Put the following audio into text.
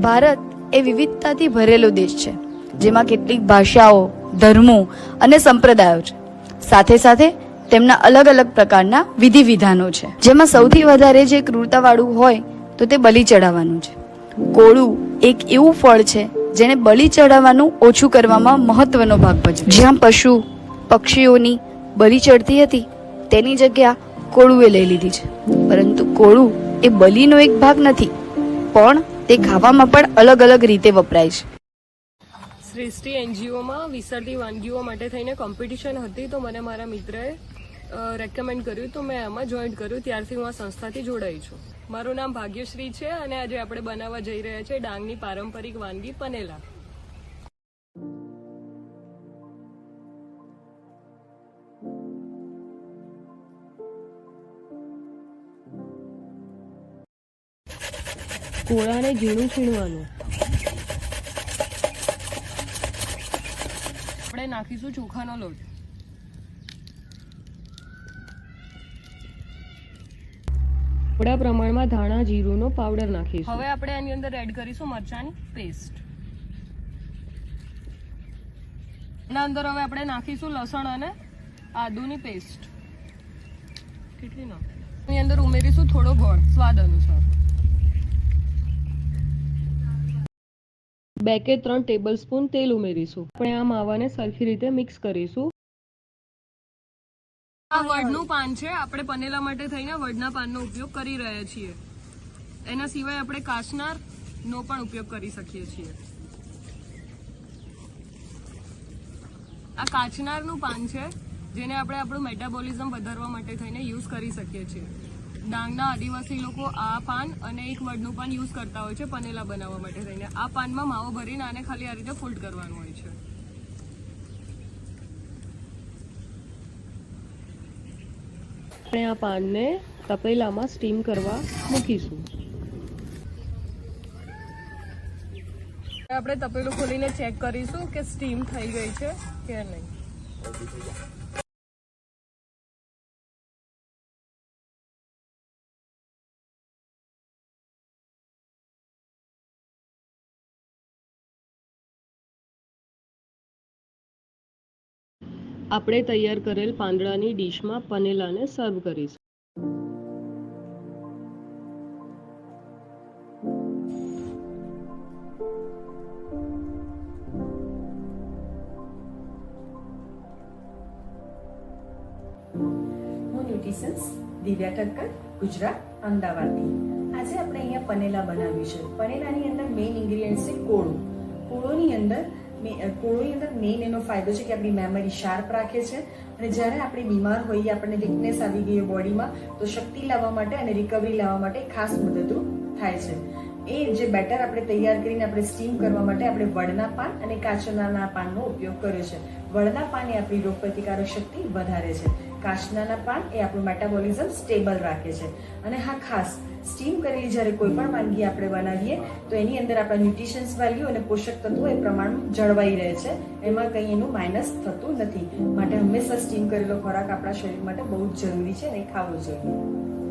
ભારત એ વિવિધતાથી ભરેલો દેશ છે, જેમાં કેટલીક ભાષાઓ, ધર્મો અને સંપ્રદાયો છે. સાથે સાથે તેમના અલગ અલગ પ્રકારના વિધિ વિધાનો છે. જેમાં સૌથી વધારે જે ક્રૂરતાવાળું હોય તો તે બલિ ચડાવવાનું છે. કોળું એક એવું ફળ છે જેને બલિ ચડાવવાનું ઓછું કરવામાં મહત્વનો ભાગ ભજવે જ્યાં પશુ, પક્ષીઓની બલિ ચડતી હતી, તેની જગ્યા કોળુએ લઈ લીધી છે. પરંતુ કોળું એ બલિનો એક ભાગ નથી, પણ તે ખાવામાં પણ અલગ અલગ રીતે વપરાય છે. શ્રેષ્ઠી એનજીઓમાં વિસરતી વાનગીઓ માટે થઈને કોમ્પિટિશન હતી તો મને મારા મિત્રએ રેકમેન્ડ કર્યું તો મેં એમાં જોઈન્ટ કર્યું. ત્યારથી હું આ સંસ્થાથી જોડાઈ છું. મારું નામ ભાગ્યશ્રી છે અને આજે આપણે બનાવવા જઈ રહ્યા છે ડાંગની પારંપરિક વાનગી પનેલા. કોળાને ઝીણું છીણવાનું. આપણે નાખીશું ચોખાનો લોટ. થોડા પ્રમાણમાં ધાણા જીરુંનો પાવડર નાખીશું. હવે આપણે આની અંદર એડ કરીશું મરચાંની પેસ્ટ એના અંદર હવે આપણે નાખીશું લસણ અને આદુની પેસ્ટ કેટલી નાખ? એની અંદર ઉમેરીશું થોડો ગોળ સ્વાદ અનુસાર. બે કે ત્રણ ટેબલ સ્પૂન તેલ ઉમેરીશું. આપણે આ માવાને સરખી રીતે મિક્સ કરીશું. આ વડનું પાન છે, આપણે પનેલા માટે થઈને વડના પાનનો ઉપયોગ કરી રહ્યા છીએ. એના સિવાય આપણે કાચનાર નો પણ ઉપયોગ કરી શકીએ છીએ. આ કાચનારનું પાન છે, જેને આપણે આપણું મેટાબોલિઝમ વધારવા માટે થઈને યુઝ કરી શકીએ છીએ. ડાંગના આદિવાસી લોકો આ પાન અને એક વડનું પાન યુઝ કરતા હોય છે પનેલા બનાવવા માટે થઈને. આ પાનમાં માવો ભરીને આને ખાલી આ રીતે ફોલ્ડ કરવાનું હોય છે. આપણે આ પાનને તપેલામાં સ્ટીમ કરવા મૂકીશું. આપણે તપેલું ખોલીને ચેક કરીશું કે સ્ટીમ થઈ ગઈ છે કે નહીં. આપણે તૈયાર કરેલ પાંદડાની ડીશમાં પનેલાને સર્વ કરીશું. હું ન્યુટ્રિશન્સ, દિવ્યા ઠક્કર ગુજરાત, અમદાવાદથી. આજે આપણે અહીંયા પનેલા બનાવ્યું છે પનેલાની અંદર મેઇન ઇન્ગ્રીડિયન્ટ છે કોળું. કોળોની અંદર કોળોની અંદર મેઇન એનો ફાયદો છે કે આપણી મેમરી શાર્પ રાખે છે. અને જ્યારે આપણે બીમાર હોઈએ, આપણને વીકનેસ આવી ગઈ બોડીમાં તો શક્તિ લાવવા માટે અને રિકવરી લાવવા માટે ખાસ મદદરૂપ થાય છે. એ જે બેટર આપણે તૈયાર કરીને આપણે સ્ટીમ કરવા માટે આપણે વડના પાન અને કાચનાના પાનનો ઉપયોગ કર્યો છે. વડના પાન એ આપણી રોગપ્રતિકારક શક્તિ વધારે છે. કાચનાના પાન એ આપણું મેટાબોલિઝમ સ્ટેબલ રાખે છે. અને હા, ખાસ સ્ટીમ કરેલી જ્યારે કોઈ પણ વાનગી આપણે બનાવીએ, તો એની અંદર આપણા ન્યુટ્રિશન્સ વેલ્યુ અને પોષક તત્વો એ પ્રમાણ જળવાઈ રહે છે. એમાં કંઈ એનું માઇનસ થતું નથી. માટે હંમેશા સ્ટીમ કરેલો ખોરાક આપણા શરીર માટે બહુ જ જરૂરી છે અને ખાવો જોઈએ.